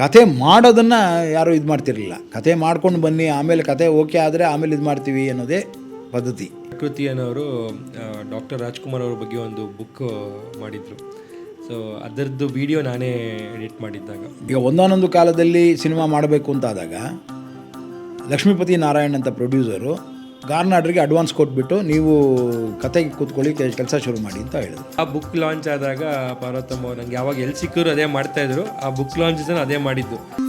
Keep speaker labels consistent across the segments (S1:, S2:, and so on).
S1: ಕತೆ ಮಾಡೋದನ್ನು ಯಾರೂ ಇದು ಮಾಡ್ತಿರಲಿಲ್ಲ. ಕತೆ ಮಾಡ್ಕೊಂಡು ಬನ್ನಿ ಆಮೇಲೆ ಕತೆ ಓಕೆ ಆದರೆ ಆಮೇಲೆ ಇದು ಮಾಡ್ತೀವಿ ಅನ್ನೋದೇ ಪದ್ಧತಿ.
S2: ಪ್ರಕೃತಿ ಅನ್ನೋರು ಡಾಕ್ಟರ್ ರಾಜ್ಕುಮಾರ್ ಅವ್ರ ಬಗ್ಗೆ ಒಂದು ಬುಕ್ ಮಾಡಿದರು. ಸೊ ಅದರದ್ದು ವಿಡಿಯೋ ನಾನೇ ಎಡಿಟ್ ಮಾಡಿದ್ದಾಗ.
S1: ಈಗ ಒಂದೊಂದೊಂದು ಕಾಲದಲ್ಲಿ ಸಿನಿಮಾ ಮಾಡಬೇಕು ಅಂತಾದಾಗ ಲಕ್ಷ್ಮೀಪತಿ ನಾರಾಯಣ್ ಅಂತ ಪ್ರೊಡ್ಯೂಸರು ಗಾರ್ನಾಡ್ರಿಗೆ ಅಡ್ವಾನ್ಸ್ ಕೊಟ್ಬಿಟ್ಟು ನೀವು ಕತೆಗೆ ಕೂತ್ಕೊಳ್ಳಿ ಕೆಲಸ ಶುರು ಮಾಡಿ ಅಂತ ಹೇಳಿದ್ರು.
S2: ಆ ಬುಕ್ ಲಾಂಚ್ ಆದಾಗ ಪಾರ್ವತಮ್ಮ ನಂಗೆ ಯಾವಾಗ ಎಲ್ಲಿ ಸಿಕ್ಕರು ಅದೇ ಮಾಡ್ತಾ ಇದ್ರು. ಆ ಬುಕ್ ಲಾಂಚ್ ಅದೇ ಮಾಡಿದ್ದು.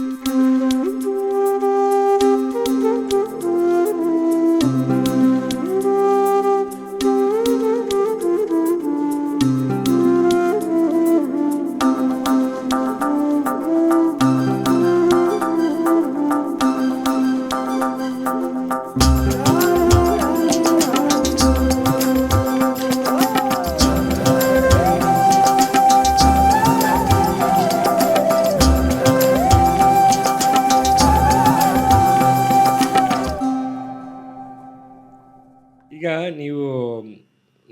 S2: ಈಗ ನೀವು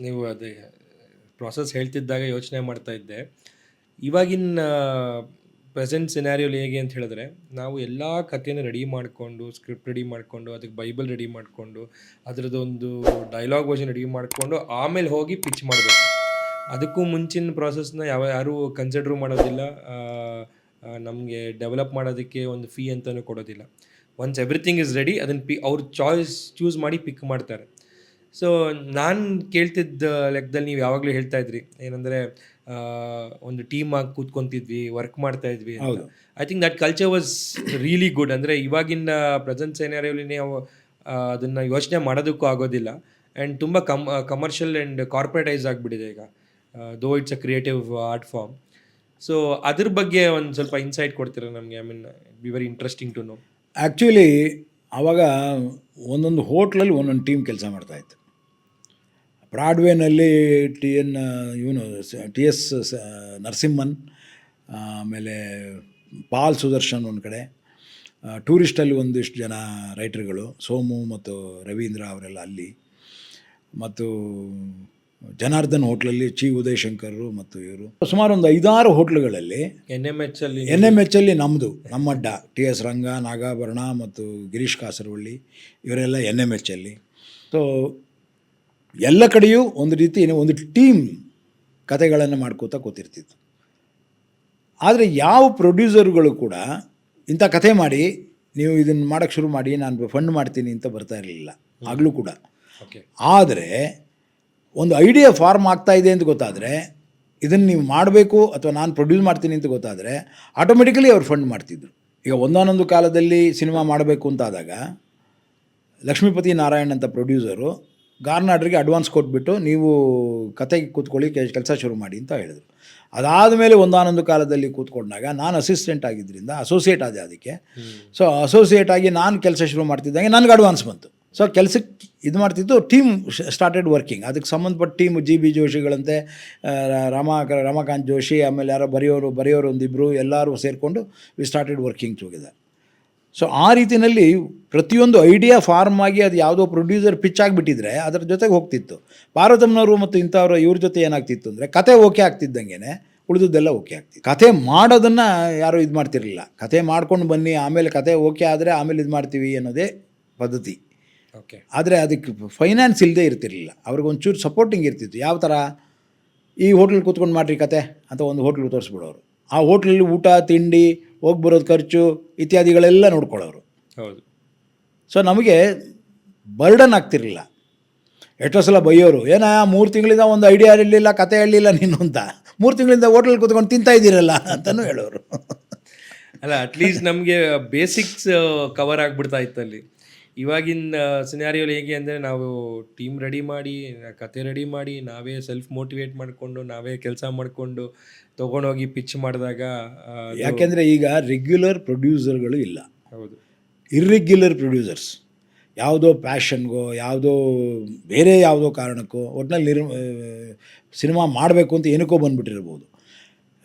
S2: ನೀವು ಅದೇ ಪ್ರಾಸೆಸ್ ಹೇಳ್ತಿದ್ದಾಗ ಯೋಚನೆ ಮಾಡ್ತಾ ಇದ್ದೆ. ಇವಾಗಿನ ಪ್ರೆಸೆಂಟ್ ಸಿನಾರಿಯೋಲಿ ಹೇಗೆ ಅಂತ ಹೇಳಿದ್ರೆ, ನಾವು ಎಲ್ಲ ಕಥೆನ ರೆಡಿ ಮಾಡಿಕೊಂಡು ಸ್ಕ್ರಿಪ್ಟ್ ರೆಡಿ ಮಾಡಿಕೊಂಡು, ಅದಕ್ಕೆ ಬೈಬಲ್ ರೆಡಿ ಮಾಡಿಕೊಂಡು ಅದರದ್ದೊಂದು ಡೈಲಾಗ್ ವರ್ಷನ್ ರೆಡಿ ಮಾಡಿಕೊಂಡು, ಆಮೇಲೆ ಹೋಗಿ ಪಿಚ್ ಮಾಡಬೇಕು. ಅದಕ್ಕೂ ಮುಂಚಿನ ಪ್ರಾಸೆಸ್ನ ಯಾವ, ಯಾರೂ ಕನ್ಸಿಡ್ರ್ ಮಾಡೋದಿಲ್ಲ. ನಮಗೆ ಡೆವಲಪ್ ಮಾಡೋದಕ್ಕೆ ಒಂದು ಫೀ ಅಂತಲೂ ಕೊಡೋದಿಲ್ಲ. ಒನ್ಸ್ ಎವ್ರಿಥಿಂಗ್ ಇಸ್ ರೆಡಿ ಅದನ್ನು ಪಿ ಅವ್ರ ಚಾಯ್ಸ್ ಚೂಸ್ ಮಾಡಿ ಪಿಕ್ ಮಾಡ್ತಾರೆ. ಸೊ ನಾನು ಕೇಳ್ತಿದ್ದ ಲೆಕ್ಕದಲ್ಲಿ ನೀವು ಯಾವಾಗಲೂ ಹೇಳ್ತಾ ಇದ್ರಿ. ಏನಂದರೆ ಒಂದು ಟೀಮ್ ಆಗಿ ಕೂತ್ಕೊಂತಿದ್ವಿ ವರ್ಕ್ ಮಾಡ್ತಾ ಇದ್ವಿ I think that culture was really good ಅಂದರೆ ಇವಾಗಿನ ಪ್ರೆಸೆಂಟ್ ಸೈನಾರಿಯಲ್ಲಿ ನಾವು ಅದನ್ನು ಯೋಚನೆ ಮಾಡೋದಕ್ಕೂ ಆಗೋದಿಲ್ಲ. ಆ್ಯಂಡ್ ತುಂಬ ಕಮ್ ಕಮರ್ಷಿಯಲ್ ಆ್ಯಂಡ್ ಕಾರ್ಪೊರೇಟೈಸ್ ಆಗಿಬಿಟ್ಟಿದೆ ಈಗ. Though it's a creative art form so ಅದ್ರ ಬಗ್ಗೆ ಒಂದು ಸ್ವಲ್ಪ ಇನ್ಸೈಟ್ ಕೊಡ್ತೀರಾ ನಮಗೆ? I mean be very interesting to know
S1: actually ಆವಾಗ ಒಂದೊಂದು ಹೋಟ್ಲಲ್ಲಿ ಒಂದೊಂದು ಟೀಮ್ ಕೆಲಸ ಮಾಡ್ತಾಯಿತ್ತು ಬ್ರಾಡ್ವೇನಲ್ಲಿ ಟಿ ಎನ್ ಇವನು ಟಿ ಎಸ್ ನರಸಿಂಹನ್ ಆಮೇಲೆ ಪಾಲ್ ಸುದರ್ಶನ್ ಒಂದು ಕಡೆ. ಟೂರಿಸ್ಟಲ್ಲಿ ಒಂದಿಷ್ಟು ಜನ ರೈಟ್ರುಗಳು ಸೋಮು ಮತ್ತು ರವೀಂದ್ರ ಅವರೆಲ್ಲ ಅಲ್ಲಿ. ಮತ್ತು ಜನಾರ್ದನ್ ಹೋಟ್ಲಲ್ಲಿ ಚಿ ಉದಯ್ ಶಂಕರ್ ಮತ್ತು ಇವರು. ಸುಮಾರು ಒಂದು ಐದಾರು ಹೋಟ್ಲುಗಳಲ್ಲಿ
S2: ಎನ್ ಎಂ ಎಚ್ ಅಲ್ಲಿ
S1: ಎನ್ ಎಂ ಎಚ್ ಅಲ್ಲಿ ನಮ್ಮದು ನಮ್ಮಡ್ಡ ಟಿ ಎಸ್ ರಂಗ ನಾಗಾಭರಣ ಮತ್ತು ಗಿರೀಶ್ ಕಾಸರವಳ್ಳಿ ಇವರೆಲ್ಲ ಎನ್ ಎಂ ಎಚ್ ಅಲ್ಲಿ. ಸೊ ಎಲ್ಲ ಕಡೆಯೂ ಒಂದು ರೀತಿ ಒಂದು ಟೀಮ್ ಕತೆಗಳನ್ನು ಮಾಡ್ಕೋತಾ ಕೂತಿರ್ತಿತ್ತು. ಆದರೆ ಯಾವ ಪ್ರೊಡ್ಯೂಸರ್ಗಳು ಕೂಡ ಇಂಥ ಕತೆ ಮಾಡಿ ನೀವು ಇದನ್ನು ಮಾಡೋಕ್ಕೆ ಶುರು ಮಾಡಿ ನಾನು ಫಂಡ್ ಮಾಡ್ತೀನಿ ಅಂತ ಬರ್ತಾ ಇರಲಿಲ್ಲ. ಆಗಲೂ ಕೂಡ.
S2: ಓಕೆ
S1: ಆದರೆ ಒಂದು ಐಡಿಯಾ ಫಾರ್ಮ್ ಆಗ್ತಾ ಇದೆ ಅಂತ ಗೊತ್ತಾದರೆ ಇದನ್ನು ನೀವು ಮಾಡಬೇಕು ಅಥವಾ ನಾನು ಪ್ರೊಡ್ಯೂಸ್ ಮಾಡ್ತೀನಿ ಅಂತ ಗೊತ್ತಾದರೆ ಆಟೋಮೆಟಿಕಲಿ ಅವ್ರು ಫಂಡ್ ಮಾಡ್ತಿದ್ರು. ಈಗ ಒಂದಾನೊಂದು ಕಾಲದಲ್ಲಿ ಸಿನಿಮಾ ಮಾಡಬೇಕು ಅಂತಾದಾಗ ಲಕ್ಷ್ಮೀಪತಿ ನಾರಾಯಣ್ ಅಂತ ಪ್ರೊಡ್ಯೂಸರು ಗಾರ್ನಾಡ್ರಿಗೆ ಅಡ್ವಾನ್ಸ್ ಕೊಟ್ಬಿಟ್ಟು ನೀವು ಕತೆಗೆ ಕೂತ್ಕೊಳ್ಳಿ ಕೆಲಸ ಶುರು ಮಾಡಿ ಅಂತ ಹೇಳಿದರು. ಅದಾದಮೇಲೆ ಒಂದಾನೊಂದು ಕಾಲದಲ್ಲಿ ಕೂತ್ಕೊಂಡಾಗ ನಾನು ಅಸಿಸ್ಟೆಂಟ್ ಆಗಿದ್ದರಿಂದ ಅಸೋಸಿಯೇಟ್ ಆದೆ ಅದಕ್ಕೆ. ಸೊ ಅಸೋಸಿಯೇಟ್ ಆಗಿ ನಾನು ಕೆಲಸ ಶುರು ಮಾಡ್ತಿದ್ದಂಗೆ ನನಗೆ ಅಡ್ವಾನ್ಸ್ ಬಂತು. ಸೊ ಕೆಲಸಕ್ಕೆ ಇದು ಮಾಡ್ತಿದ್ದು ಟೀಮ್ ಸ್ಟಾರ್ಟೆಡ್ ವರ್ಕಿಂಗ್ ಅದಕ್ಕೆ ಸಂಬಂಧಪಟ್ಟ ಟೀಮ್ ಜಿ ಬಿ ಜೋಶಿಗಳಂತೆ ರಾಮ ರಮಾಕಾಂತ್ ಜೋಶಿ ಆಮೇಲೆ ಯಾರೋ ಬರೆಯೋರು ಬರೆಯೋರು ಒಂದಿಬ್ಬರು ಎಲ್ಲರೂ ಸೇರಿಕೊಂಡು we started working together so ಆ ರೀತಿಯಲ್ಲಿ ಪ್ರತಿಯೊಂದು ಐಡಿಯಾ ಫಾರ್ಮ್ ಆಗಿ ಅದು ಯಾವುದೋ ಪ್ರೊಡ್ಯೂಸರ್ ಪಿಚ್ ಆಗಿಬಿಟ್ಟಿದ್ರೆ ಅದರ ಜೊತೆಗೆ ಹೋಗ್ತಿತ್ತು. ಪಾರ್ವತಮ್ಮನವರು ಮತ್ತು ಇಂಥವ್ರು ಇವ್ರ ಜೊತೆ ಏನಾಗ್ತಿತ್ತು ಅಂದರೆ ಕತೆ ಓಕೆ ಆಗ್ತಿದ್ದಂಗೆ ಉಳಿದದ್ದೆಲ್ಲ ಓಕೆ ಆಗ್ತಿತ್ತು. ಕತೆ ಮಾಡೋದನ್ನು ಯಾರೂ ಇದು ಮಾಡ್ತಿರಲಿಲ್ಲ. ಕತೆ ಮಾಡ್ಕೊಂಡು ಬನ್ನಿ ಆಮೇಲೆ ಕತೆ ಓಕೆ ಆದರೆ ಆಮೇಲೆ ಇದು ಮಾಡ್ತೀವಿ ಅನ್ನೋದೇ ಪದ್ಧತಿ.
S2: ಓಕೆ
S1: ಆದರೆ ಅದಕ್ಕೆ ಫೈನಾನ್ಸ್ ಇಲ್ಲದೆ ಇರ್ತಿರಲಿಲ್ಲ. ಅವ್ರಿಗೆ ಒಂಚೂರು ಸಪೋರ್ಟಿಂಗ್ ಇರ್ತಿತ್ತು. ಯಾವ ಥರ? ಈ ಹೋಟ್ಲಲ್ಲಿ ಕೂತ್ಕೊಂಡು ಮಾಡಿರಿ ಕತೆ ಅಂತ ಒಂದು ಹೋಟ್ಲಿಗೆ ತೋರಿಸ್ಬಿಡೋರು. ಆ ಹೋಟ್ಲಲ್ಲಿ ಊಟ ತಿಂಡಿ ಹೋಗಿ ಬರೋದು ಖರ್ಚು ಇತ್ಯಾದಿಗಳೆಲ್ಲ ನೋಡ್ಕೊಳ್ಳೋರು.
S2: ಹೌದು.
S1: ಸೊ ನಮಗೆ ಬರ್ಡನ್ ಆಗ್ತಿರಲಿಲ್ಲ. ಎಷ್ಟೋ ಸಲ ಬೈಯೋರು ಏನ ಮೂರು ತಿಂಗಳಿಂದ ಒಂದು ಐಡಿಯಾ ಇರಲಿಲ್ಲ ಕತೆ ಹೇಳಲಿಲ್ಲ ನೀನು ಅಂತ. ಮೂರು ತಿಂಗಳಿಂದ ಹೋಟ್ಲಲ್ಲಿ ಕೂತ್ಕೊಂಡು ತಿಂತಾ ಇದ್ದೀರಲ್ಲ ಅಂತಲೂ ಹೇಳೋರು.
S2: ಅಲ್ಲ ಅಟ್ಲೀಸ್ಟ್ ನಮಗೆ ಬೇಸಿಕ್ಸ್ ಕವರ್ ಆಗಿಬಿಡ್ತಾ ಇತ್ತು ಅಲ್ಲಿ. ಇವಾಗಿನ ಸಿನಾರಿಯೋಲಿ ಹೇಗೆ ಅಂದರೆ ನಾವು ಟೀಮ್ ರೆಡಿ ಮಾಡಿ ಕತೆ ರೆಡಿ ಮಾಡಿ ನಾವೇ ಸೆಲ್ಫ್ ಮೋಟಿವೇಟ್ ಮಾಡಿಕೊಂಡು ನಾವೇ ಕೆಲಸ ಮಾಡಿಕೊಂಡು ತೊಗೊಂಡೋಗಿ ಪಿಚ್ ಮಾಡಿದಾಗ
S1: ಯಾಕೆಂದರೆ ಈಗ ರೆಗ್ಯುಲರ್ ಪ್ರೊಡ್ಯೂಸರ್ಗಳು ಇಲ್ಲ.
S2: ಹೌದು.
S1: ಇರ್ರೆಗ್ಯುಲರ್ ಪ್ರೊಡ್ಯೂಸರ್ಸ್ ಯಾವುದೋ ಪ್ಯಾಷನ್ಗೋ ಯಾವುದೋ ಬೇರೆ ಯಾವುದೋ ಕಾರಣಕ್ಕೋ ಒಟ್ಟಿನಲ್ಲಿ ನಿರ್ಮ ಸಿನಿಮಾ ಮಾಡಬೇಕು ಅಂತ ಏನಕ್ಕೋ ಬಂದುಬಿಟ್ಟಿರ್ಬೋದು.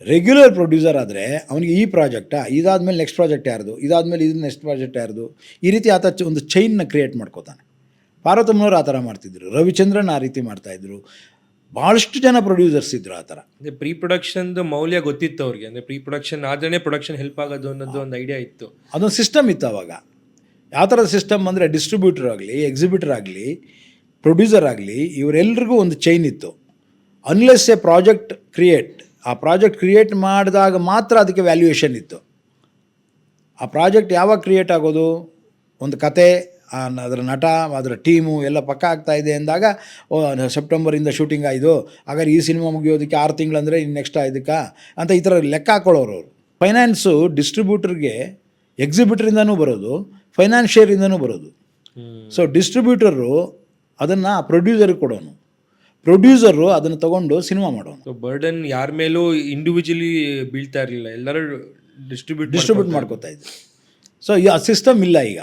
S1: ರೆಗ್ಯುಲರ್ ಪ್ರೊಡ್ಯೂಸರ್ ಆದರೆ ಅವನಿಗೆ ಈ ಪ್ರಾಜೆಕ್ಟಾ ಇದಾದಮೇಲೆ ನೆಕ್ಸ್ಟ್ ಪ್ರಾಜೆಕ್ಟ್ ಯಾರ್ದು? ಇದಾದಮೇಲೆ ಇದು ನೆಕ್ಸ್ಟ್ ಪ್ರಾಜೆಕ್ಟ್ ಯಾರ್ದು? ಈ ರೀತಿ ಆತ ಒಂದು ಚೈನ್ನ ಕ್ರಿಯೇಟ್ ಮಾಡ್ಕೋತಾನೆ. ಪಾರ್ವತಮ್ಮನವರು ಆ ಥರ ಮಾಡ್ತಿದ್ರು. ರವಿಚಂದ್ರನ್ ಆ ರೀತಿ ಮಾಡ್ತಾಯಿದ್ರು ಭಾಳಷ್ಟು ಜನ ಪ್ರೊಡ್ಯೂಸರ್ಸ್ ಇದ್ರು ಆ ಥರ
S2: ಅಂದರೆ ಪ್ರೀ ಪ್ರೊಡಕ್ಷನ್ದು ಮೌಲ್ಯ ಗೊತ್ತಿತ್ತು ಅವ್ರಿಗೆ. ಅಂದರೆ ಪ್ರೀ ಪ್ರೊಡಕ್ಷನ್ ಆದ್ರೇ ಪ್ರೊಡಕ್ಷನ್ ಹೆಲ್ಪ್ ಆಗೋದು ಅನ್ನೋದು ಒಂದು ಐಡಿಯಾ ಇತ್ತು.
S1: ಅದೊಂದು ಸಿಸ್ಟಮ್ ಇತ್ತು ಅವಾಗ. ಯಾವ ಥರದ ಸಿಸ್ಟಮ್ ಅಂದರೆ ಡಿಸ್ಟ್ರಿಬ್ಯೂಟರ್ ಆಗಲಿ ಎಕ್ಸಿಬಿಟರ್ ಆಗಲಿ ಪ್ರೊಡ್ಯೂಸರ್ ಆಗಲಿ ಇವರೆಲ್ರಿಗೂ ಒಂದು ಚೈನ್ ಇತ್ತು. ಅನ್ಲೆಸ್ ಎ ಪ್ರಾಜೆಕ್ಟ್ ಕ್ರಿಯೇಟ್ ಆ ಪ್ರಾಜೆಕ್ಟ್ ಕ್ರಿಯೇಟ್ ಮಾಡಿದಾಗ ಮಾತ್ರ ಅದಕ್ಕೆ ವ್ಯಾಲ್ಯೂಯೇಷನ್ ಇತ್ತು. ಆ ಪ್ರಾಜೆಕ್ಟ್ ಯಾವಾಗ ಕ್ರಿಯೇಟ್ ಆಗೋದು? ಒಂದು ಕತೆ ಅದರ ನಟ ಅದರ ಟೀಮು ಎಲ್ಲ ಪಕ್ಕ ಆಗ್ತಾ ಇದೆ ಅಂದಾಗ ಓ ಸೆಪ್ಟೆಂಬರಿಂದ ಶೂಟಿಂಗ್ ಆಯಿತು ಹಾಗಾದ್ರೆ ಈ ಸಿನಿಮಾ ಮುಗಿಯೋದಕ್ಕೆ ಆರು ತಿಂಗಳಂದರೆ ಇನ್ನು ನೆಕ್ಸ್ಟ್ ಇದಕ್ಕೆ ಅಂತ ಈ ಥರ ಲೆಕ್ಕ ಹಾಕೊಳ್ಳೋರು ಅವರು. ಫೈನಾನ್ಸು ಡಿಸ್ಟ್ರಿಬ್ಯೂಟರ್ಗೆ ಎಕ್ಸಿಬಿಟ್ರಿಂದನೂ ಬರೋದು ಫೈನಾನ್ಷಿಯರಿಂದನೂ ಬರೋದು. ಸೊ ಡಿಸ್ಟ್ರಿಬ್ಯೂಟರು ಅದನ್ನು ಪ್ರೊಡ್ಯೂಸರ್ಗೆ ಕೊಡೋನು. ಪ್ರೊಡ್ಯೂಸರು ಅದನ್ನು ತಗೊಂಡು ಸಿನಿಮಾ ಮಾಡೋನು.
S2: ಸೊ ಬರ್ಡನ್ ಯಾರ ಮೇಲೂ ಇಂಡಿವಿಜುವಲಿ ಬೀಳ್ತಾ ಇರಲಿಲ್ಲ. ಎಲ್ಲರೂ ಡಿಸ್ಟ್ರಿಬ್ಯೂಟ್
S1: ಡಿಸ್ಟ್ರಿಬ್ಯೂಟ್ ಮಾಡ್ಕೋತಾ ಇದ್ರು. ಸೊ ಈ ಆ ಸಿಸ್ಟಮ್ ಇಲ್ಲ ಈಗ.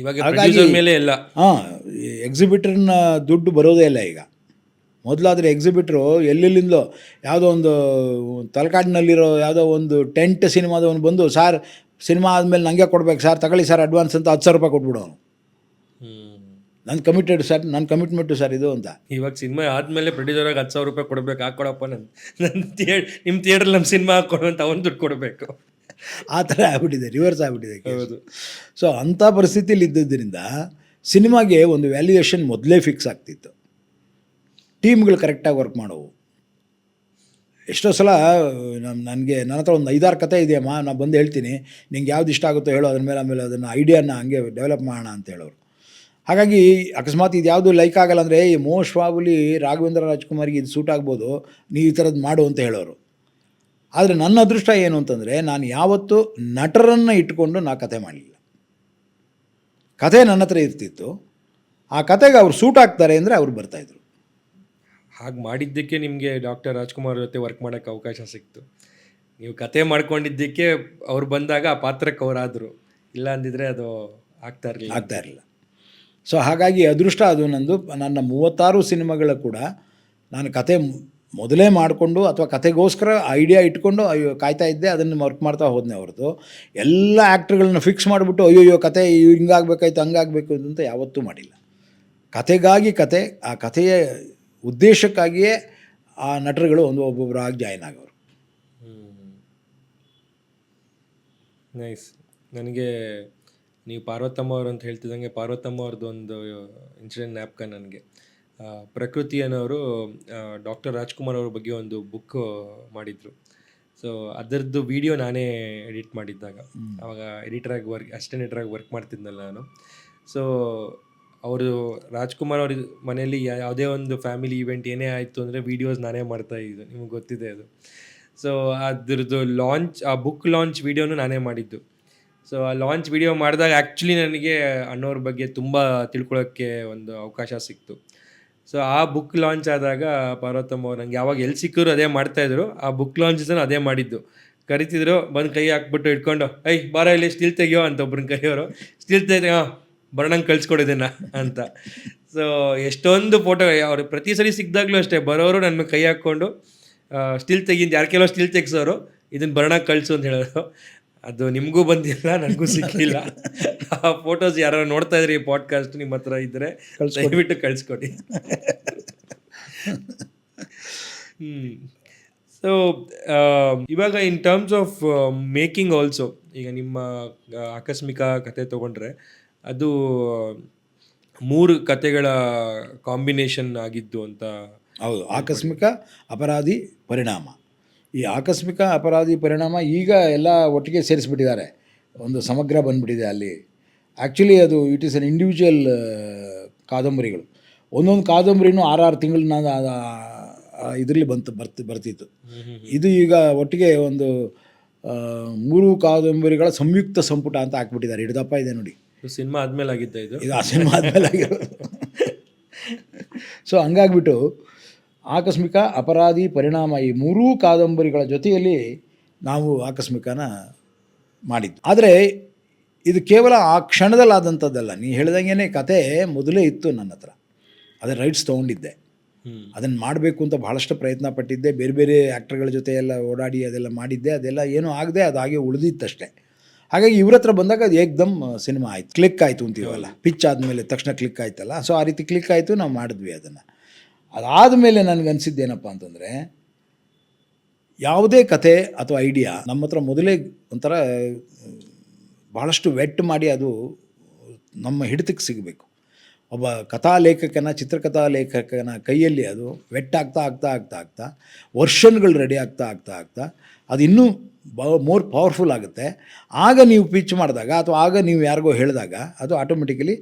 S2: ಇವಾಗ ಮೇಲೆ ಎಲ್ಲ
S1: ಹಾಂ ಎಕ್ಸಿಬಿಟ್ರನ್ನ ದುಡ್ಡು ಬರೋದೇ ಇಲ್ಲ ಈಗ. ಮೊದಲಾದರೆ ಎಕ್ಸಿಬಿಟ್ರು ಎಲ್ಲೆಲ್ಲಿಂದಲೋ ಯಾವುದೋ ಒಂದು ತಲಕಾಡಿನಲ್ಲಿರೋ ಯಾವುದೋ ಒಂದು ಟೆಂಟ್ ಸಿನಿಮಾದವನು ಬಂದು ಸಾರ್ ಸಿನಿಮಾ ಆದಮೇಲೆ ನನಗೆ ಕೊಡ್ಬೇಕು ಸರ್ ತಗೊಳ್ಳಿ ಸರ್ ಅಡ್ವಾನ್ಸ್ ಅಂತ ಹತ್ತು ಸಾವಿರ ರೂಪಾಯಿ ಕೊಟ್ಬಿಡೋನು ನನ್ನ ಕಮಿಟೆಡ್ ಸರ್ ನನ್ನ ಕಮಿಟ್ಮೆಂಟು ಸರ್ ಇದು ಅಂತ.
S2: ಇವಾಗ ಸಿನಿಮಾ ಆದ್ಮೇಲೆ ಪ್ರೊಡ್ಯೂಸರಾಗಿ ಹತ್ತು ಸಾವಿರ ರೂಪಾಯಿ ಕೊಡಬೇಕು ಹಾಕೊಡಪ್ಪ ನನ್ನ ನನ್ನ ಥಿಯೇಟ್ ನಿಮ್ಮ ಥಿಯೇಟ್ರಲ್ಲಿ ನಮ್ಮ ಸಿನಿಮಾ ಹಾಕೊಡು ಅಂತ ಅವನು ದುಡ್ಡು ಕೊಡಬೇಕು.
S1: ಆ ಥರ ಆಗ್ಬಿಟ್ಟಿದೆ ರಿವರ್ಸ್ ಆಗ್ಬಿಟ್ಟಿದೆ
S2: ಹೌದು.
S1: ಸೊ ಅಂಥ ಪರಿಸ್ಥಿತಿಯಲ್ಲಿ ಇದ್ದಿದ್ದರಿಂದ ಸಿನಿಮಾಗೆ ಒಂದು ವ್ಯಾಲ್ಯೂಯೇಷನ್ ಮೊದಲೇ ಫಿಕ್ಸ್ ಆಗ್ತಿತ್ತು. ಟೀಮ್ಗಳು ಕರೆಕ್ಟಾಗಿ ವರ್ಕ್ ಮಾಡೋವು. ಎಷ್ಟೋ ಸಲ ನಮ್ಮ ನನಗೆ ನನ್ನ ಹತ್ರ ಒಂದು ಐದಾರು ಕತೆ ಇದೆಯಮ್ಮ ನಾನು ಬಂದು ಹೇಳ್ತೀನಿ ನಿಂಗೆ ಯಾವ್ದು ಇಷ್ಟ ಆಗುತ್ತೋ ಹೇಳೋ ಅದ್ರ ಮೇಲೆ ಆಮೇಲೆ ಅದನ್ನು ಐಡಿಯಾನ ಹಂಗೆ ಡೆವಲಪ್ ಮಾಡೋಣ ಅಂತ ಹೇಳೋರು. ಹಾಗಾಗಿ ಅಕಸ್ಮಾತ್ ಇದು ಯಾವುದು ಲೈಕ್ ಆಗಲ್ಲ ಅಂದರೆ ಈ ಮೋಸ್ಟ್ ಪ್ರಾಬಲಿ ರಾಘವೇಂದ್ರ ರಾಜ್ಕುಮಾರ್ಗೆ ಇದು ಸೂಟ್ ಆಗ್ಬೋದು ನೀವು ಈ ಥರದ್ದು ಮಾಡು ಅಂತ ಹೇಳೋರು. ಆದರೆ ನನ್ನ ಅದೃಷ್ಟ ಏನು ಅಂತಂದರೆ ನಾನು ಯಾವತ್ತೂ ನಟರನ್ನು ಇಟ್ಕೊಂಡು ನಾ ಕತೆ ಮಾಡಲಿಲ್ಲ. ಕತೆ ನನ್ನ ಹತ್ರ ಇರ್ತಿತ್ತು. ಆ ಕತೆಗೆ ಅವ್ರು ಸೂಟ್ ಆಗ್ತಾರೆ ಅಂದರೆ ಅವ್ರು ಬರ್ತಾಯಿದ್ರು
S2: ಹಾಗೆ ಮಾಡಿದ್ದಕ್ಕೆ ನಿಮಗೆ ಡಾಕ್ಟರ್ ರಾಜ್ಕುಮಾರ್ ಜೊತೆ ವರ್ಕ್ ಮಾಡೋಕ್ಕೆ ಅವಕಾಶ ಸಿಕ್ತು. ನೀವು ಕತೆ ಮಾಡ್ಕೊಂಡಿದ್ದಕ್ಕೆ ಅವ್ರು ಬಂದಾಗ ಆ ಪಾತ್ರಕ್ಕೆ ಅವರಾದರು. ಇಲ್ಲ ಅಂದಿದ್ರೆ ಅದು ಆಗ್ತಾ ಇರಲಿಲ್ಲ.
S1: ಆಗ್ತಾ ಇರಲಿಲ್ಲ. ಸೊ ಹಾಗಾಗಿ ಅದೃಷ್ಟ ಅದು ನಂದು. ನನ್ನ ಮೂವತ್ತಾರು ಸಿನಿಮಾಗಳು ಕೂಡ ನಾನು ಕತೆ ಮೊದಲೇ ಮಾಡಿಕೊಂಡು ಅಥವಾ ಕತೆಗೋಸ್ಕರ ಐಡಿಯಾ ಇಟ್ಕೊಂಡು ಅಯ್ಯೋ ಕಾಯ್ತಾ ಇದ್ದೆ, ಅದನ್ನು ವರ್ಕ್ ಮಾಡ್ತಾ ಹೋದ್ನೆ ಹೊರತು. ಎಲ್ಲ ಆ್ಯಕ್ಟ್ರ್ಗಳನ್ನ ಫಿಕ್ಸ್ ಮಾಡಿಬಿಟ್ಟು ಅಯ್ಯೋ ಅಯ್ಯೋ ಕತೆ ಹಿಂಗಾಗಬೇಕಾಯ್ತು, ಹಂಗಾಗಬೇಕು ಅಂತ ಯಾವತ್ತೂ ಮಾಡಿಲ್ಲ. ಕತೆಗಾಗಿ ಕತೆ, ಆ ಕಥೆಯ ಉದ್ದೇಶಕ್ಕಾಗಿಯೇ ಆ ನಟರುಗಳು ಒಂದು ಒಬ್ಬೊಬ್ಬರಾಗಿ ಜಾಯ್ನ್ ಆಗೋರು.
S2: ನೈಸ್. ನನಗೆ ನೀವು ಪಾರ್ವತಮ್ಮ ಅವರು ಅಂತ ಹೇಳ್ತಿದ್ದಂಗೆ ಪಾರ್ವತಮ್ಮ ಅವ್ರದ್ದು ಒಂದು ಇನ್ಸಿಡೆಂಟ್ ನ್ಯಾಪ್ಕ ನನಗೆ. ಪ್ರಕೃತಿ ಅನ್ನೋರು ಡಾಕ್ಟರ್ ರಾಜ್ಕುಮಾರ್ ಅವ್ರ ಬಗ್ಗೆ ಒಂದು ಬುಕ್ ಮಾಡಿದರು. ಸೊ ಅದರದ್ದು ವಿಡಿಯೋ ನಾನೇ ಎಡಿಟ್ ಮಾಡಿದ್ದಾಗ. ಅವಾಗ ಎಡಿಟರಾಗಿ ವರ್ಕ್ ಅಸಿಸ್ಟೆಂಟ್ ಎಡಿಟರಾಗಿ ವರ್ಕ್ ಮಾಡ್ತಿದ್ನಲ್ಲ ನಾನು. ಸೊ ಅವರು ರಾಜ್ಕುಮಾರ್ ಅವ್ರ ಮನೆಯಲ್ಲಿ ಯಾವುದೇ ಒಂದು ಫ್ಯಾಮಿಲಿ ಇವೆಂಟ್ ಏನೇ ಆಯಿತು ಅಂದರೆ ವೀಡಿಯೋಸ್ ನಾನೇ ಮಾಡ್ತಾ ಇದ್ದು. ನಿಮಗೆ ಗೊತ್ತಿದೆ ಅದು. ಸೊ ಅದ್ರದ್ದು ಲಾಂಚ್ ಆ ಬುಕ್ ಲಾಂಚ್ ವೀಡಿಯೋನು ನಾನೇ ಮಾಡಿದ್ದು. ಸೊ ಆ ಲಾಂಚ್ ವಿಡಿಯೋ ಮಾಡಿದಾಗ ಆ್ಯಕ್ಚುಲಿ ನನಗೆ ಅಣ್ಣವ್ರ ಬಗ್ಗೆ ತುಂಬ ತಿಳ್ಕೊಳ್ಳೋಕ್ಕೆ ಒಂದು ಅವಕಾಶ ಸಿಕ್ತು. ಸೊ ಆ ಬುಕ್ ಲಾಂಚ್ ಆದಾಗ ಪಾರ್ವತಮ್ಮ ಅವ್ರು ನಂಗೆ ಯಾವಾಗ ಎಲ್ಲಿ ಸಿಕ್ಕಿದ್ರು ಅದೇ ಮಾಡ್ತಾಯಿದ್ರು ಆ ಬುಕ್ ಲಾಂಚ್ ಅದೇ ಮಾಡಿದ್ದು. ಕರಿತಿದ್ರು, ಬಂದು ಕೈ ಹಾಕ್ಬಿಟ್ಟು ಇಟ್ಕೊಂಡು ಐ ಬಾರ ಇಲ್ಲಿ ಸ್ಟಿಲ್ ತೆಗಿಯೋ, ಅಂತ ಒಬ್ರನ್ನ ಕೈಯೋರು ಸ್ಟಿಲ್ ತೆಗಿ ಹಾಂ ಬರೋಣಂಗೆ ಕಳ್ಸ್ಕೊಡಿದ್ದೀನ ಅಂತ. ಸೊ ಎಷ್ಟೊಂದು ಫೋಟೋ ಅವ್ರು ಪ್ರತಿ ಸರಿ ಸಿಕ್ಕಿದಾಗಲೂ ಅಷ್ಟೇ, ಬರೋರು ನನ್ನ ಕೈ ಹಾಕ್ಕೊಂಡು ಸ್ಟಿಲ್ ತೆಗಿಂದು ಯಾರು ಕೆಲವು ಸ್ಟಿಲ್ ತೆಗ್ಸೋರು ಇದನ್ನು ಬರೋಣ ಕಳಿಸು, ಅಂತ ಹೇಳೋರು. ಅದು ನಿಮಗೂ ಬಂದಿಲ್ಲ ನನಗೂ ಸಿಕ್ಕಿಲ್ಲ ಆ ಫೋಟೋಸ್ ಯಾರು ನೋಡ್ತಾ ಇದ್ರಿ ಈ ಪಾಡ್ಕಾಸ್ಟ್ ನಿಮ್ಮ ಹತ್ರ ಇದ್ದರೆ ದಯವಿಟ್ಟು ಕಳಿಸ್ಕೊಡಿ. ಸೊ ಇವಾಗ in terms of making also ಈಗ ನಿಮ್ಮ ಆಕಸ್ಮಿಕ ಕತೆ ತಗೊಂಡ್ರೆ ಅದು ಮೂರು ಕತೆಗಳ ಕಾಂಬಿನೇಷನ್ ಆಗಿದ್ದು ಅಂತ
S1: ಹೌದು. ಆಕಸ್ಮಿಕ ಅಪರಾಧಿ ಪರಿಣಾಮ. ಈ ಆಕಸ್ಮಿಕ ಅಪರಾಧಿ ಪರಿಣಾಮ ಈಗ ಎಲ್ಲ ಒಟ್ಟಿಗೆ ಸೇರಿಸ್ಬಿಟ್ಟಿದ್ದಾರೆ. ಒಂದು ಸಮಗ್ರ ಬಂದ್ಬಿಟ್ಟಿದೆ ಅಲ್ಲಿ. ಆ್ಯಕ್ಚುಲಿ ಅದು ಇಟ್ ಈಸ್ ಅನ್ ಇಂಡಿವಿಜುವಲ್ ಕಾದಂಬರಿಗಳು. ಒಂದೊಂದು ಕಾದಂಬರಿನೂ ಆರಾರು ತಿಂಗಳನ್ನ ಇದರಲ್ಲಿ ಬಂತು ಬರ್ತಿ ಬರ್ತಿತ್ತು. ಇದು ಈಗ ಒಟ್ಟಿಗೆ ಒಂದು ಮೂರು ಕಾದಂಬರಿಗಳ ಸಂಯುಕ್ತ ಸಂಪುಟ ಅಂತ ಹಾಕ್ಬಿಟ್ಟಿದ್ದಾರೆ. ಹಿಡಿದಪ್ಪ ಇದೆ ನೋಡಿ.
S2: ಸಿನಿಮಾ ಆದಮೇಲೆ ಆಗಿದ್ದ ಇದು?
S1: ಇದು ಆ ಸಿನಿಮಾ ಆದಮೇಲೆ ಆಗಿರೋದು ಸೊ ಹಂಗಾಗ್ಬಿಟ್ಟು ಆಕಸ್ಮಿಕ ಅಪರಾಧಿ ಪರಿಣಾಮ ಈ ಮೂರೂ ಕಾದಂಬರಿಗಳ ಜೊತೆಯಲ್ಲಿ ನಾವು ಆಕಸ್ಮಿಕನ ಮಾಡಿದ್ದು. ಆದರೆ ಇದು ಕೇವಲ ಆ ಕ್ಷಣದಲ್ಲಾದಂಥದ್ದಲ್ಲ. ನೀ ಹೇಳ್ದಂಗೆ ಕತೆ ಮೊದಲೇ ಇತ್ತು ನನ್ನ ಹತ್ರ. ಅದೇ ರೈಟ್ಸ್ ತೊಗೊಂಡಿದ್ದೆ. ಅದನ್ನು ಮಾಡಬೇಕು ಅಂತ ಭಾಳಷ್ಟು ಪ್ರಯತ್ನ ಪಟ್ಟಿದ್ದೆ. ಬೇರೆ ಬೇರೆ ಆ್ಯಕ್ಟರ್ಗಳ ಜೊತೆ ಎಲ್ಲ ಓಡಾಡಿ ಅದೆಲ್ಲ ಮಾಡಿದ್ದೆ. ಅದೆಲ್ಲ ಏನೂ ಆಗದೆ ಅದು ಹಾಗೆ ಉಳಿದಿತ್ತಷ್ಟೇ. ಹಾಗಾಗಿ ಇವ್ರ ಹತ್ರ ಬಂದಾಗ ಅದು ಏಕ್ದಮ್ ಸಿನಿಮಾ ಆಯ್ತು. ಕ್ಲಿಕ್ ಆಯಿತು ಅಂತೀವಲ್ಲ. ಪಿಚ್ ಆದಮೇಲೆ ತಕ್ಷಣ ಕ್ಲಿಕ್ ಆಯ್ತಲ್ಲ. ಸೊ ಆ ರೀತಿ ಕ್ಲಿಕ್ ಆಯಿತು ನಾವು ಮಾಡಿದ್ವಿ ಅದನ್ನು. ಅದಾದಮೇಲೆ ನನಗನ್ಸಿದ್ದೇನಪ್ಪ ಅಂತಂದರೆ, ಯಾವುದೇ ಕತೆ ಅಥವಾ ಐಡಿಯಾ ನಮ್ಮ ಹತ್ರ ಮೊದಲೇ ಒಂಥರ ಭಾಳಷ್ಟು ವೆಟ್ ಮಾಡಿ ಅದು ನಮ್ಮ ಹಿಡಿತಕ್ಕೆ ಸಿಗಬೇಕು. ಒಬ್ಬ ಕಥಾ ಲೇಖಕನ ಚಿತ್ರಕಥಾ ಲೇಖಕನ ಕೈಯಲ್ಲಿ ಅದು ವೆಟ್ ಆಗ್ತಾ ಆಗ್ತಾ ಆಗ್ತಾ ಆಗ್ತಾ, ವರ್ಷನ್ಗಳು ರೆಡಿ ಆಗ್ತಾ ಆಗ್ತಾ ಆಗ್ತಾ, ಅದು ಇನ್ನೂ ಬ, ಮೋರ್ ಪವರ್ಫುಲ್ ಆಗುತ್ತೆ. ಆಗ ನೀವು ಪಿಚ್ ಮಾಡಿದಾಗ ಅಥವಾ ಆಗ ನೀವು ಯಾರಿಗೋ ಹೇಳಿದಾಗ ಅದು ಆಟೋಮೆಟಿಕಲಿ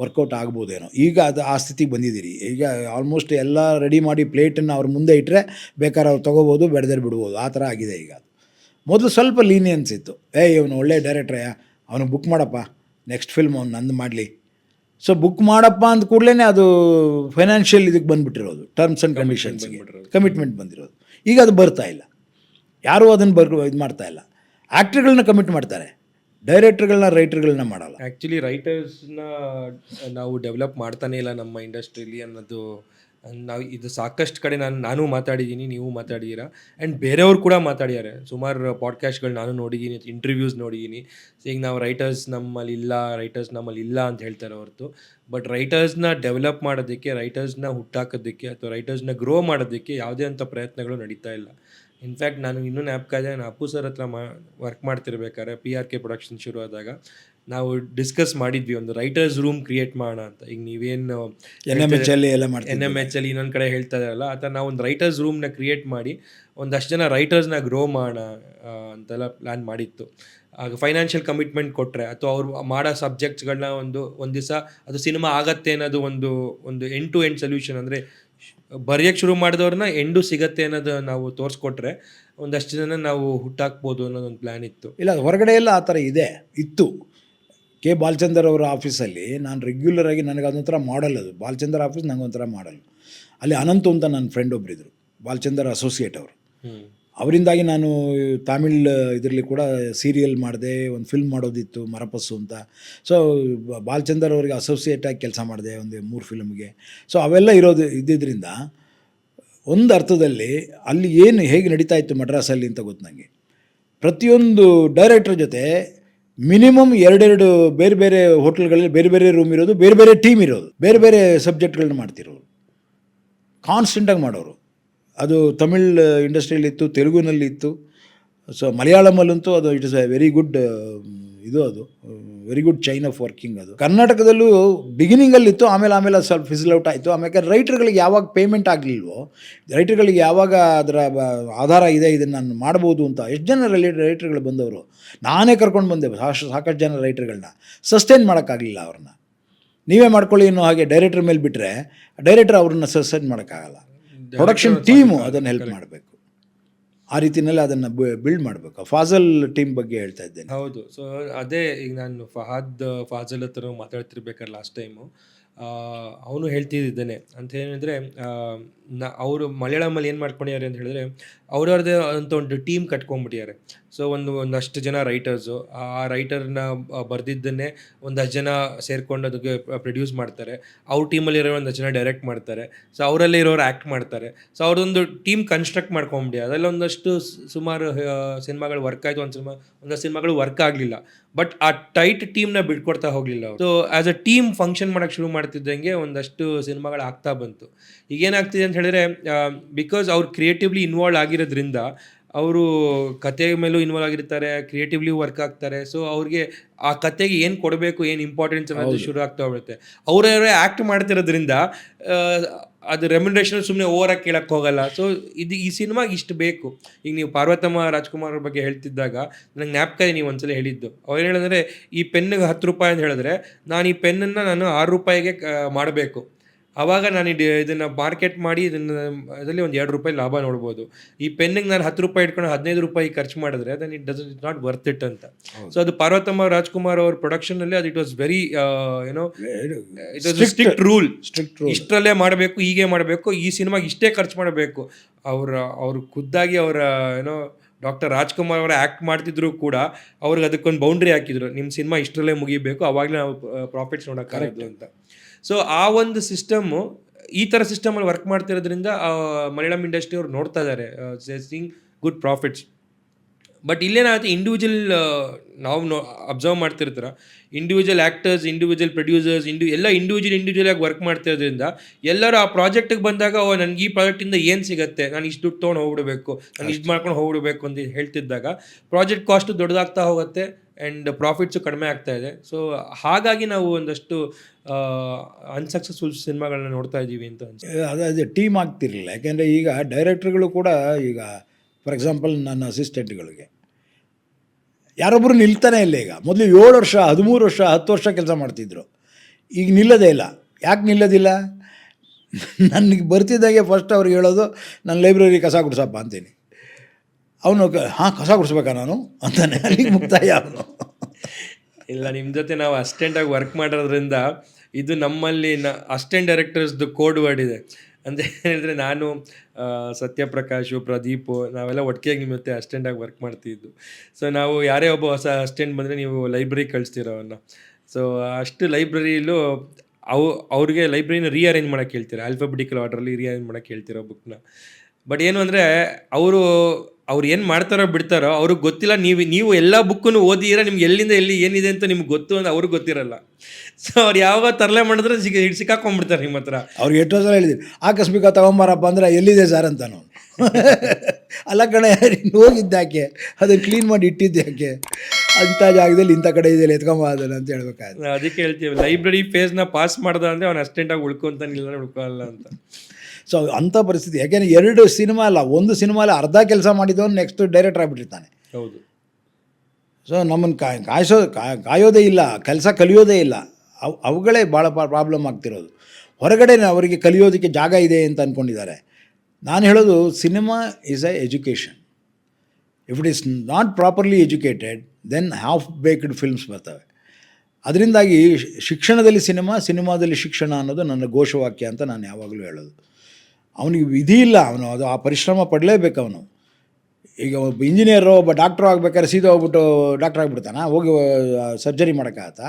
S1: ವರ್ಕೌಟ್ ಆಗ್ಬೋದೇನೋ. ಈಗ ಅದು ಆ ಸ್ಥಿತಿಗೆ ಬಂದಿದ್ದೀರಿ. ಈಗ ಆಲ್ಮೋಸ್ಟ್ ಎಲ್ಲ ರೆಡಿ ಮಾಡಿ ಪ್ಲೇಟನ್ನು ಅವ್ರ ಮುಂದೆ ಇಟ್ಟರೆ ಬೇಕಾದ್ರೆ ಅವ್ರು ತೊಗೋಬೋದು ಬೆಳೆದ್ರೆ ಬಿಡ್ಬೋದು. ಆ ಥರ ಆಗಿದೆ ಈಗ ಅದು. ಮೊದಲು ಸ್ವಲ್ಪ ಲೀನಿಯನ್ಸ್ ಇತ್ತು. ಏ ಇವನು ಒಳ್ಳೆ ಡೈರೆಕ್ಟ್ರಯ್ಯ ಅವನು ಬುಕ್ ಮಾಡಪ್ಪ. ನೆಕ್ಸ್ಟ್ ಫಿಲ್ಮ್ ಅವ್ನು ನಂದು ಮಾಡಲಿ. ಸೊ ಬುಕ್ ಮಾಡಪ್ಪ ಅಂದ ಕೂಡಲೇ ಅದು ಫೈನಾನ್ಷಿಯಲ್ ಇದಕ್ಕೆ ಬಂದುಬಿಟ್ಟಿರೋದು. ಟರ್ಮ್ಸ್ ಆ್ಯಂಡ್ ಕಂಡೀಷನ್ಸ್ ಕಮಿಟ್ಮೆಂಟ್ ಬಂದಿರೋದು. ಈಗ ಅದು ಬರ್ತಾ ಇಲ್ಲ. ಯಾರೂ ಅದನ್ನು ಬರ್ ಇದು ಮಾಡ್ತಾ ಇಲ್ಲ. ಆ್ಯಕ್ಟ್ರ್ಗಳನ್ನ ಕಮಿಟ್ ಮಾಡ್ತಾರೆ. ಡೈರೆಕ್ಟ್ರ್ಗಳನ್ನ ರೈಟರ್ಗಳನ್ನ ಮಾಡಲ್ಲ.
S2: ಆ್ಯಕ್ಚುಲಿ ರೈಟರ್ಸ್ನ ನಾವು ಡೆವಲಪ್ ಮಾಡ್ತಾನೇ ಇಲ್ಲ ನಮ್ಮ ಇಂಡಸ್ಟ್ರಿಲಿ ಅನ್ನೋದು. ನಾವು ಇದು ಸಾಕಷ್ಟು ಕಡೆ ನಾನು ನಾನು ಮಾತಾಡಿದ್ದೀನಿ, ನೀವು ಮಾತಾಡಿದ್ದೀರಾ. ಆ್ಯಂಡ್ ಬೇರೆಯವ್ರು ಕೂಡ ಮಾತಾಡಿದ್ದಾರೆ ಸುಮಾರು ಪಾಡ್ಕಾಸ್ಟ್ಗಳು ನಾನು ನೋಡಿದ್ದೀನಿ ಇಂಟರ್ವ್ಯೂಸ್ ನೋಡಿದ್ದೀನಿ. ಈಗ ನಾವು ರೈಟರ್ಸ್ ನಮ್ಮಲ್ಲಿ ಇಲ್ಲ ರೈಟರ್ಸ್ ನಮ್ಮಲ್ಲಿ ಇಲ್ಲ ಅಂತ ಹೇಳ್ತಾರೆ ಹೊರತು. ಬಟ್ ರೈಟರ್ಸ್ನ ಡೆವಲಪ್ ಮಾಡೋದಕ್ಕೆ ರೈಟರ್ಸ್ನ ಹುಟ್ಟಾಕೋದಕ್ಕೆ ಅಥವಾ ರೈಟರ್ಸ್ನ ಗ್ರೋ ಮಾಡೋದಕ್ಕೆ ಯಾವುದೇ ಅಂಥ ಪ್ರಯತ್ನಗಳು ನಡೀತಾ ಇಲ್ಲ. ಇನ್ಫ್ಯಾಕ್ಟ್ ನಾನು ಇನ್ನೂ ಜ್ಞಾಪಕ ನಾನು ಅಪ್ಪು ಸರ್ ಹತ್ರ ಮಾ ವರ್ಕ್ ಮಾಡ್ತಿರ್ಬೇಕಾದ್ರೆ ಪಿ ಆರ್ ಕೆ ಪ್ರೊಡಕ್ಷನ್ ಶುರು ಆದಾಗ ನಾವು ಡಿಸ್ಕಸ್ ಮಾಡಿದ್ವಿ ಒಂದು ರೈಟರ್ಸ್ ರೂಮ್ ಕ್ರಿಯೇಟ್ ಮಾಡೋಣ ಅಂತ. ಈಗ ನೀವೇನು
S1: ಎನ್ ಎಂ ಎಚ್ ಅಲ್ಲಿ ಎಲ್ಲ ಮಾಡಿ
S2: ಎನ್ ಎಂ ಎಚ್ ಅಲ್ಲಿ ಇನ್ನೊಂದು ಕಡೆ ಹೇಳ್ತಾ ಇದಾರಲ್ಲ ಆ ಥರ ನಾವು ಒಂದು ರೈಟರ್ಸ್ ರೂಮ್ನ ಕ್ರಿಯೇಟ್ ಮಾಡಿ ಒಂದಷ್ಟು ಜನ ರೈಟರ್ಸ್ನ ಗ್ರೋ ಮಾಡೋಣ ಅಂತೆಲ್ಲ ಪ್ಲ್ಯಾನ್ ಮಾಡಿತ್ತು. ಆಗ ಫೈನಾನ್ಷಿಯಲ್ ಕಮಿಟ್ಮೆಂಟ್ ಕೊಟ್ಟರೆ ಅಥವಾ ಅವ್ರು ಮಾಡೋ ಸಬ್ಜೆಕ್ಟ್ಸ್ಗಳನ್ನ ಒಂದು ಒಂದು ದಿವಸ ಅದು ಸಿನಿಮಾ ಆಗತ್ತೆ ಅನ್ನೋದು ಒಂದು ಒಂದು ಎಂಡ್ ಟು ಎಂಡ್ ಸೊಲ್ಯೂಷನ್ ಅಂದರೆ ಬರೆಯೋಕ್ಕೆ ಶುರು ಮಾಡಿದವ್ರನ್ನ ಎಂಡು ಸಿಗತ್ತೆ ಅನ್ನೋದು ನಾವು ತೋರಿಸ್ಕೊಟ್ರೆ ಒಂದಷ್ಟು ಜನ ನಾವು ಹುಟ್ಟಾಕ್ಬೋದು ಅನ್ನೋದು ಒಂದು ಪ್ಲ್ಯಾನ್ ಇತ್ತು.
S1: ಇಲ್ಲ ಹೊರಗಡೆ ಎಲ್ಲ ಆ ಥರ ಇದೆ. ಇತ್ತು. ಕೆ. ಬಾಲಚಂದರ್ ಅವರ ಆಫೀಸಲ್ಲಿ ನಾನು ರೆಗ್ಯುಲರ್ ಆಗಿ ನನಗೆ ಅದೊಂಥರ ಮಾಡಲ್ ಅದು. ಬಾಲಚಂದರ್ ಆಫೀಸ್ ನಂಗೆ ಒಂಥರ ಮಾಡಲ್ ಅಲ್ಲಿ ಅನಂತು ಅಂತ ನನ್ನ ಫ್ರೆಂಡ್ ಒಬ್ಬರಿದ್ರು ಬಾಲಚಂದರ್ ಅಸೋಸಿಯೇಟ್ ಅವರು. ಅವರಿಂದಾಗಿ ನಾನು ತಮಿಳ್ ಇದರಲ್ಲಿ ಕೂಡ ಸೀರಿಯಲ್ ಮಾಡಿದೆ, ಒಂದು ಫಿಲ್ಮ್ ಮಾಡೋದಿತ್ತು ಮರಪಸ್ಸು ಅಂತ. ಸೊ ಬಾಲಚಂದರ್ ಅವರಿಗೆ ಅಸೋಸಿಯೇಟಾಗಿ ಕೆಲಸ ಮಾಡಿದೆ, ಒಂದು ಮೂರು ಫಿಲ್ಮ್ಗೆ ಸೊ ಅವೆಲ್ಲ ಇರೋದು ಇದ್ದಿದ್ದರಿಂದ ಒಂದು ಅರ್ಥದಲ್ಲಿ ಅಲ್ಲಿ ಏನು ಹೇಗೆ ನಡೀತಾ ಇತ್ತು ಮಡ್ರಾಸಲ್ಲಿ ಅಂತ ಗೊತ್ತು ನನಗೆ ಪ್ರತಿಯೊಂದು ಡೈರೆಕ್ಟ್ರ್ ಜೊತೆ ಮಿನಿಮಮ್ ಎರಡೆರಡು ಬೇರೆ ಬೇರೆ ಹೋಟೆಲ್ಗಳಲ್ಲಿ ಬೇರೆ ಬೇರೆ ರೂಮ್ ಇರೋದು, ಬೇರೆ ಬೇರೆ ಟೀಮ್ ಇರೋದು, ಬೇರೆ ಬೇರೆ ಸಬ್ಜೆಕ್ಟ್ಗಳನ್ನ ಮಾಡ್ತಿರೋರು. ಕಾನ್ಸ್ಟೆಂಟಾಗಿ ಮಾಡೋರು. ಅದು ತಮಿಳ್ ಇಂಡಸ್ಟ್ರಿಯಲ್ಲಿತ್ತು ತೆಲುಗುನಲ್ಲಿ ಇತ್ತು ಸೊ ಮಲಯಾಳಮಲ್ಲಂತೂ ಅದು it is a very good ಇದು ಅದು very good chain of working ಅದು. ಕರ್ನಾಟಕದಲ್ಲೂ ಬಿಗಿನಿಂಗಲ್ಲಿತ್ತು ಆಮೇಲೆ ಆಮೇಲೆ ಅದು ಸ್ವಲ್ಪ ಫಿಸಲ್ ಔಟ್ ಆಯಿತು. ಆಮೇಲೆ ರೈಟ್ರ್ಗಳಿಗೆ ಯಾವಾಗ ಪೇಮೆಂಟ್ ಆಗಲಿಲ್ವೋ ರೈಟ್ರ್ಗಳಿಗೆ ಯಾವಾಗ ಅದರ ಆಧಾರ ಇದೆ, ಇದನ್ನು ನಾನು ಮಾಡ್ಬೋದು ಅಂತ, ಎಷ್ಟು ಜನ ರೈಟ್ರ್ಗಳು ಬಂದವರು? ನಾನೇ ಕರ್ಕೊಂಡು ಬಂದೆ, ಸಾಕಷ್ಟು ಸಾಕಷ್ಟು ಜನ ರೈಟ್ರ್ಗಳನ್ನ ಸಸ್ಟೈನ್ ಮಾಡೋಕ್ಕಾಗಲಿಲ್ಲ ಅವ್ರನ್ನ. ನೀವೇ ಮಾಡ್ಕೊಳ್ಳಿ ಅನ್ನೋ ಹಾಗೆ ಡೈರೆಕ್ಟರ್ ಮೇಲೆ ಬಿಟ್ಟರೆ ಡೈರೆಕ್ಟರ್ ಅವ್ರನ್ನ ಸಸ್ಟೈನ್ ಮಾಡೋಕ್ಕಾಗಲ್ಲ. ಪ್ರೊಡಕ್ಷನ್ ಟೀಮು ಅದನ್ನು ಹೆಲ್ಪ್ ಮಾಡಬೇಕು. ಆ ರೀತಿಯಲ್ಲಿ ಅದನ್ನು ಬಿಲ್ಡ್ ಮಾಡಬೇಕು. ಫಾಜಲ್ ಟೀಮ್ ಬಗ್ಗೆ ಹೇಳ್ತಾ ಇದ್ದೇನೆ.
S2: ಹೌದು. ಸೊ ಅದೇ ಈಗ ನಾನು ಫಹಾದ್ ಫಾಜಲ್ ಹತ್ರ ಮಾತಾಡ್ತಿರ್ಬೇಕಾದ್ರೆ ಲಾಸ್ಟ್ ಟೈಮು ಅವನು ಹೇಳ್ತಿದ್ದಾನೆ ಅಂತ ಹೇಳಿದ್ರೆ ನ ಅವರು ಮಲಯಾಳಮಲ್ಲಿ ಏನು ಮಾಡ್ಕೊಂಡಿದ್ದಾರೆ ಅಂತ ಹೇಳಿದ್ರೆ ಅವ್ರವ್ರದ್ದೇ ಅಂತ ಒಂದು ಟೀಮ್ ಕಟ್ಕೊಂಡ್ಬಿಟ್ಟಿದ್ದಾರೆ. ಸೊ ಒಂದು ಒಂದಷ್ಟು ಜನ ರೈಟರ್ಸು ಆ ರೈಟರ್ನ ಬರೆದಿದ್ದನ್ನೇ ಒಂದಷ್ಟು ಜನ ಸೇರ್ಕೊಂಡು ಅದಕ್ಕೆ ಪ್ರೊಡ್ಯೂಸ್ ಮಾಡ್ತಾರೆ. ಅವ್ರ ಟೀಮಲ್ಲಿರೋ ಒಂದಷ್ಟು ಜನ ಡೈರೆಕ್ಟ್ ಮಾಡ್ತಾರೆ. ಸೊ ಅವರಲ್ಲೇ ಇರೋರು ಆ್ಯಕ್ಟ್ ಮಾಡ್ತಾರೆ. ಸೊ ಅವ್ರದ್ದೊಂದು ಟೀಮ್ ಕನ್ಸ್ಟ್ರಕ್ಟ್ ಮಾಡ್ಕೊಂಬಿಡಿ. ಅದರಲ್ಲಿ ಒಂದಷ್ಟು ಸುಮಾರು ಸಿನಿಮಾಗಳು ವರ್ಕ್ ಆಯಿತು ಒಂದು ಸಿನಿಮಾ, ಒಂದಷ್ಟು ಸಿನಿಮಾಗಳು ವರ್ಕ್ ಆಗಲಿಲ್ಲ. ಬಟ್ ಆ ಟೈಟ್ ಟೀಮ್ನ ಬಿಟ್ಕೊಡ್ತಾ ಹೋಗಲಿಲ್ಲ so as a team function ಮಾಡೋಕ್ಕೆ ಶುರು ಮಾಡ್ತಿದ್ದಂಗೆ ಒಂದಷ್ಟು ಸಿನಿಮಾಗಳು ಆಗ್ತಾ ಬಂತು. ಈಗ ಏನಾಗ್ತಿದೆ ಅಂತ ಹೇಳಿದ್ರೆ ಬಿಕಾಸ್ ಅವ್ರು ಕ್ರಿಯೇಟಿವ್ಲಿ ಇನ್ವಾಲ್ವ್ ಆಗಿರೋದ್ರಿಂದ ಅವರು ಕತೆ ಮೇಲೂ ಇನ್ವಾಲ್ವ್ ಆಗಿರ್ತಾರೆ ಕ್ರಿಯೇಟಿವ್ಲಿ ವರ್ಕ್ ಆಗ್ತಾರೆ. ಸೊ ಅವ್ರಿಗೆ ಆ ಕತೆಗೆ ಏನು ಕೊಡಬೇಕು ಏನು ಇಂಪಾರ್ಟೆನ್ಸ್ ಅನ್ನೋದು ಶುರು ಆಗ್ತಾ ಹೋಗುತ್ತೆ. ಅವರವರೇ ಆ್ಯಕ್ಟ್ ಮಾಡ್ತಿರೋದ್ರಿಂದ ಅದು ರೆಮ್ಯುನರೇಷನ್ ಸುಮ್ಮನೆ ಓವರಾಗಿ ಕೇಳಕ್ಕೆ ಹೋಗಲ್ಲ. ಸೊ ಇದು ಈ ಸಿನಿಮಾಗೆ ಇಷ್ಟು ಬೇಕು. ಈಗ ನೀವು ಪಾರ್ವತಮ್ಮ ರಾಜ್ಕುಮಾರ್ ಅವ್ರ ಬಗ್ಗೆ ಹೇಳ್ತಿದ್ದಾಗ ನನಗೆ ಜ್ಞಾಪಕ ನೀವು ಒಂದ್ಸಲ ಹೇಳಿದ್ದು. ಅವ್ರು ಹೇಳಿದ್ರೆ ಈ ಪೆನ್ನಿಗೆ ಹತ್ತು ರೂಪಾಯಿ ಅಂತ ಹೇಳಿದ್ರೆ ನಾನು ಈ ಪೆನ್ನನ್ನು ನಾನು ಆರು ರೂಪಾಯಿಗೆ ಮಾಡಬೇಕು. ಆವಾಗ ನಾನು ಇದು ಇದನ್ನು ಮಾರ್ಕೆಟ್ ಮಾಡಿ ಇದನ್ನು ಅದರಲ್ಲಿ ಒಂದು ಎರಡು ರೂಪಾಯಿ ಲಾಭ ನೋಡ್ಬೋದು. ಈ ಪೆನ್ನಿಗೆ ನಾನು ಹತ್ತು ರೂಪಾಯಿ ಇಟ್ಕೊಂಡು ಹದಿನೈದು ರೂಪಾಯಿ ಖರ್ಚು ಮಾಡಿದ್ರೆ then it does it not worth it ಅಂತ. ಸೊ ಅದು ಪಾರ್ವತಮ್ಮ ರಾಜ್ಕುಮಾರ್ ಅವ್ರ ಪ್ರೊಡಕ್ಷನಲ್ಲಿ ಅದು ಇಟ್ ವಾಸ್ ವೆರಿ ಏನೋ it was strict rule
S1: strict
S2: ಇಷ್ಟರಲ್ಲೇ ಮಾಡಬೇಕು ಹೀಗೆ ಮಾಡಬೇಕು ಈ ಸಿನಿಮಾಗೆ ಇಷ್ಟೇ ಖರ್ಚು ಮಾಡಬೇಕು. ಅವರ ಅವ್ರ ಖುದ್ದಾಗಿ ಅವರ ಏನೋ ಡಾಕ್ಟರ್ ರಾಜ್ಕುಮಾರ್ ಅವರ ಆ್ಯಕ್ಟ್ ಮಾಡ್ತಿದ್ರು ಕೂಡ ಅವ್ರಿಗೆ ಅದಕ್ಕೊಂದು ಬೌಂಡ್ರಿ ಹಾಕಿದ್ರು. ನಿಮ್ಮ ಸಿನಿಮಾ ಇಷ್ಟರಲ್ಲೇ ಮುಗಿಬೇಕು ಅವಾಗಲೇ ನಾವು ಪ್ರಾಫಿಟ್ಸ್ ನೋಡೋಕ್ಕಾಗದು ಅಂತ. ಸೊ ಆ ಒಂದು ಸಿಸ್ಟಮ್ಮು ಈ ಥರ ಸಿಸ್ಟಮಲ್ಲಿ ವರ್ಕ್ ಮಾಡ್ತಿರೋದ್ರಿಂದ ಮಲಯಾಳಂ ಇಂಡಸ್ಟ್ರಿ ಅವ್ರು ನೋಡ್ತಾ ಇದ್ದಾರೆ ಸಿಂಗ್ ಗುಡ್ ಪ್ರಾಫಿಟ್ಸ್ ಬಟ್ ಇಲ್ಲೇನಾಗುತ್ತೆ ಇಂಡಿವಿಜುವಲ್ ನಾವು ನೋ ಅಬ್ಸರ್ವ್ ಮಾಡ್ತಿರ್ತೀರ. ಇಂಡಿವಿಜುವಲ್ ಆ್ಯಕ್ಟರ್ಸ್ ಇಂಡಿವಿಜುವಲ್ ಪ್ರೊಡ್ಯೂಸರ್ಸ್ ಇಂಡಿ ಎಲ್ಲ ಇಂಡಿವಿಜುವಲ್ ಇಂಡಿವಿಜುವಲ್ ಆಗಿ ವರ್ಕ್ ಮಾಡ್ತಿರೋದ್ರಿಂದ ಎಲ್ಲರೂ ಆ ಪ್ರಾಜೆಕ್ಟಿಗೆ ಬಂದಾಗ ಓ ನನಗೆ ಈ ಪ್ರಾಜೆಕ್ಟಿಂದ ಏನು ಸಿಗುತ್ತೆ? ನಾನು ಇಷ್ಟು ದುಡ್ಡು ತೊಗೊಂಡು ಹೋಗ್ಬಿಡ್ಬೇಕು. ನಾನು ಇಷ್ಟು ಮಾಡ್ಕೊಂಡು ಹೋಗ್ಬಿಡ್ಬೇಕು ಅಂತ ಹೇಳ್ತಿದ್ದಾಗ ಪ್ರಾಜೆಕ್ಟ್ ಕಾಸ್ಟ್ ದೊಡ್ಡದಾಗ್ತಾ ಹೋಗುತ್ತೆ. ಆ್ಯಂಡ್ ಪ್ರಾಫಿಟ್ಸು ಕಡಿಮೆ ಆಗ್ತಾ ಇದೆ. ಸೊ ಹಾಗಾಗಿ ನಾವು ಒಂದಷ್ಟು ಅನ್ಸಕ್ಸಸ್ಫುಲ್ ಸಿನಿಮಾಗಳನ್ನ ನೋಡ್ತಾ ಇದ್ದೀವಿ ಅಂತ ಅನ್ಸುತ್ತೆ.
S1: ಅದೇ ಟೀಮ್ ಆಗ್ತಿರಲಿಲ್ಲ. ಯಾಕೆಂದರೆ ಈಗ ಡೈರೆಕ್ಟ್ರುಗಳು ಕೂಡ ಈಗ ಫಾರ್ ಎಕ್ಸಾಂಪಲ್ ನನ್ನ ಅಸಿಸ್ಟೆಂಟ್ಗಳಿಗೆ ಯಾರೊಬ್ಬರು ನಿಲ್ತಾನೆ ಇಲ್ಲ ಈಗ. ಮೊದಲು ಏಳು ವರ್ಷ, ಹದಿಮೂರು ವರ್ಷ, ಹತ್ತು ವರ್ಷ ಕೆಲಸ ಮಾಡ್ತಿದ್ರು. ಈಗ ನಿಲ್ಲೋದೇ ಇಲ್ಲ. ಯಾಕೆ ನಿಲ್ಲೋದಿಲ್ಲ? ನನಗೆ ಬರ್ತಿದ್ದಾಗೆ ಫಸ್ಟ್ ಅವ್ರಿಗೆ ಹೇಳೋದು ನನ್ನ ಲೈಬ್ರರಿ ಕಸ ಗುಡ್ಸಪ್ಪ ಅಂತೀನಿ. ಅವನು ಹಾಂ, ಕಸ ಗುಡಿಸ್ಬೇಕಾ ನಾನು? ಅಂತಾನೆ. ಅಲ್ಲಿಗೆ ಮುಕ್ತಾಯ ಅವನು.
S2: ಇಲ್ಲ ನಿಮ್ಮ ಜೊತೆ ನಾವು ಅಸ್ಟೆಂಟಾಗಿ ವರ್ಕ್ ಮಾಡೋದ್ರಿಂದ ಇದು ನಮ್ಮಲ್ಲಿ ನ ಅಸ್ಟೆಂಟ್ ಡೈರೆಕ್ಟರ್ಸ್ದು ಕೋಡ್ ವರ್ಡ್ ಇದೆ. ಅಂತ ಹೇಳಿದ್ರೆ ನಾನು ಸತ್ಯಪ್ರಕಾಶು, ಪ್ರದೀಪು, ನಾವೆಲ್ಲ ಒಟ್ಟಿಗೆ ನಿಮ್ಮ ಜೊತೆ ಅಸ್ಟೆಂಟಾಗಿ ವರ್ಕ್ ಮಾಡ್ತಿದ್ದು. ಸೊ ನಾವು ಯಾರೇ ಒಬ್ಬ ಹೊಸ ಅಸ್ಟೆಂಟ್ ಬಂದರೆ ನೀವು ಲೈಬ್ರರಿ ಕಳಿಸ್ತೀರ ಅವನ್ನ ಸೊ ಅಷ್ಟು ಲೈಬ್ರರಿಲೂ ಅವು ಅವ್ರಿಗೆ ಲೈಬ್ರರಿನ ರೀಅರೇಂಜ್ ಮಾಡೋಕ್ಕೆ ಹೇಳ್ತೀರ. ಆಲ್ಫಾಬೆಟಿಕಲ್ ಆರ್ಡ್ರಲ್ಲಿ ರೀಅರೇಂಜ್ ಮಾಡೋಕ್ಕೆ ಹೇಳ್ತಿರೋ ಬುಕ್ನ ಬಟ್ ಏನು ಅಂದರೆ, ಅವರು ಅವ್ರು ಏನು ಮಾಡ್ತಾರೋ ಬಿಡ್ತಾರೋ ಅವ್ರಿಗೆ ಗೊತ್ತಿಲ್ಲ ನೀವು ನೀವು ಎಲ್ಲ ಬುಕ್ಕನ್ನು ಓದಿರ ನಿಮ್ಗೆ ಎಲ್ಲಿಂದ ಎಲ್ಲಿ ಏನಿದೆ ಅಂತ ನಿಮ್ಗೆ ಗೊತ್ತು ಅಂತ ಅವ್ರಿಗೆ ಗೊತ್ತಿರಲ್ಲ. ಸೊ ಅವ್ರು ಯಾವಾಗ ತರಲೆ ಮಾಡಿದ್ರೆ ಸಿಗ ಸಿಕ್ಕಾಕೊಂಡ್ಬಿಡ್ತಾರೆ ನಿಮ್ಮ ಹತ್ರ.
S1: ಅವ್ರು ಎಷ್ಟೋ ಸಲ ಹೇಳಿದ್ದೀನಿ ಆಕಸ್ಮಿಕ ತಗೊಂಬಾರಪ್ಪ ಅಂದ್ರೆ ಎಲ್ಲಿದೆ ಸರ್ ಅಂತ ನಾನು. ಅಲ್ಲ ಕಣೆ ಹೋಗಿದ್ದಾಕೆ ಅದನ್ನು ಕ್ಲೀನ್ ಮಾಡಿ ಇಟ್ಟಿದ್ದಾಕೆ ಅಂಥ ಜಾಗದಲ್ಲಿ ಇಂಥ ಕಡೆ ಇದೆಯಲ್ಲ ಎತ್ಕೊಂಬ ಅದನ್ನು ಅಂತ ಹೇಳ್ಬೇಕಾದ್ರೆ
S2: ಅದಕ್ಕೆ ಹೇಳ್ತೀವಿ ಲೈಬ್ರರಿ ಫೇಸ್ನ ಪಾಸ್ ಮಾಡ್ದ ಅಂದರೆ ಅವ್ನು ಅಸ್ಟೆಂಟಾಗಿ ಉಳ್ಕೊಂತಾನಿಲ್ಲ ಉಳ್ಕೊಳ್ಳಲ್ಲ ಅಂತ.
S1: ಸೊ ಅಂಥ ಪರಿಸ್ಥಿತಿ. ಯಾಕೆಂದರೆ ಎರಡು ಸಿನಿಮಾ ಅಲ್ಲ ಒಂದು ಸಿನಿಮಾಲಿ ಅರ್ಧ ಕೆಲಸ ಮಾಡಿದವನು ನೆಕ್ಸ್ಟ್ ಡೈರೆಕ್ಟರ್ ಆಗಿಬಿಟ್ಟಿರ್ತಾನೆ.
S2: ಹೌದು.
S1: ಸೊ ನಮ್ಮನ್ನು ಕಾಯ್ ಕಾಯಿಸೋ ಕಾಯೋದೇ ಇಲ್ಲ ಕೆಲಸ ಕಲಿಯೋದೇ ಇಲ್ಲ. ಅವು ಅವುಗಳೇ ಭಾಳ ಪ್ರಾಬ್ಲಮ್ ಆಗ್ತಿರೋದು. ಹೊರಗಡೆ ಅವರಿಗೆ ಕಲಿಯೋದಕ್ಕೆ ಜಾಗ ಇದೆ ಅಂತ ಅಂದ್ಕೊಂಡಿದ್ದಾರೆ ನಾನು ಹೇಳೋದು cinema is a education if it is not properly educated then half baked films ಬರ್ತವೆ. ಅದರಿಂದಾಗಿ ಶಿಕ್ಷಣದಲ್ಲಿ ಸಿನಿಮಾ ಸಿನಿಮಾದಲ್ಲಿ ಶಿಕ್ಷಣ ಅನ್ನೋದು ನನ್ನ ಘೋಷವಾಕ್ಯ ಅಂತ ನಾನು ಯಾವಾಗಲೂ ಹೇಳೋದು. ಅವನಿಗೆ ವಿಧಿ ಇಲ್ಲ ಅವನು, ಅದು ಆ ಪರಿಶ್ರಮ ಪಡಲೇಬೇಕು ಅವನು. ಈಗ ಒಬ್ಬ ಇಂಜಿನಿಯರು ಒಬ್ಬ ಡಾಕ್ಟ್ರು ಆಗ್ಬೇಕಾದ್ರೆ ಸೀದಾ ಹೋಗ್ಬಿಟ್ಟು ಡಾಕ್ಟ್ರ್ ಆಗಿಬಿಡ್ತಾನ? ಹೋಗಿ ಸರ್ಜರಿ ಮಾಡೋಕ್ಕಾಗತ್ತಾ?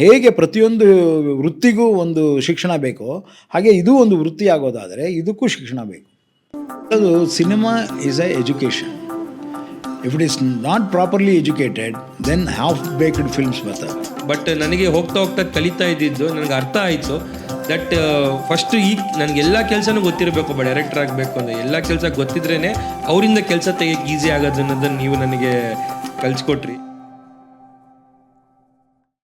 S1: ಹೇಗೆ ಪ್ರತಿಯೊಂದು ವೃತ್ತಿಗೂ ಒಂದು ಶಿಕ್ಷಣ ಬೇಕು, ಹಾಗೆ ಇದು ಒಂದು ವೃತ್ತಿ ಆಗೋದಾದರೆ ಇದಕ್ಕೂ ಶಿಕ್ಷಣ ಬೇಕು. ಅದು cinema is a education if it is not properly educated then half baked films ಬರ್ತವೆ
S2: ಬಟ್ ನನಗೆ ಹೋಗ್ತಾ ಹೋಗ್ತಾ ಕಲಿತಾ ಇದ್ದಿದ್ದು, ನನಗೆ ಅರ್ಥ ಆಯಿತು. ದಟ್ ಫಸ್ಟ್ ಈ ನನಗೆಲ್ಲ ಕೆಲಸನೂ ಗೊತ್ತಿರಬೇಕು, ಒಬ್ಬ ಡೈರೆಕ್ಟರ್ ಆಗಬೇಕು ಅಂದರೆ ಎಲ್ಲ ಕೆಲಸ ಗೊತ್ತಿದ್ರೇ ಅವರಿಂದ ಕೆಲಸ ತೆಗಿಯಕ್ಕೆ ಈಸಿ ಆಗೋದು ಅನ್ನೋದನ್ನು ನೀವು ನನಗೆ ಕಲಿಸ್ಕೊಟ್ರಿ.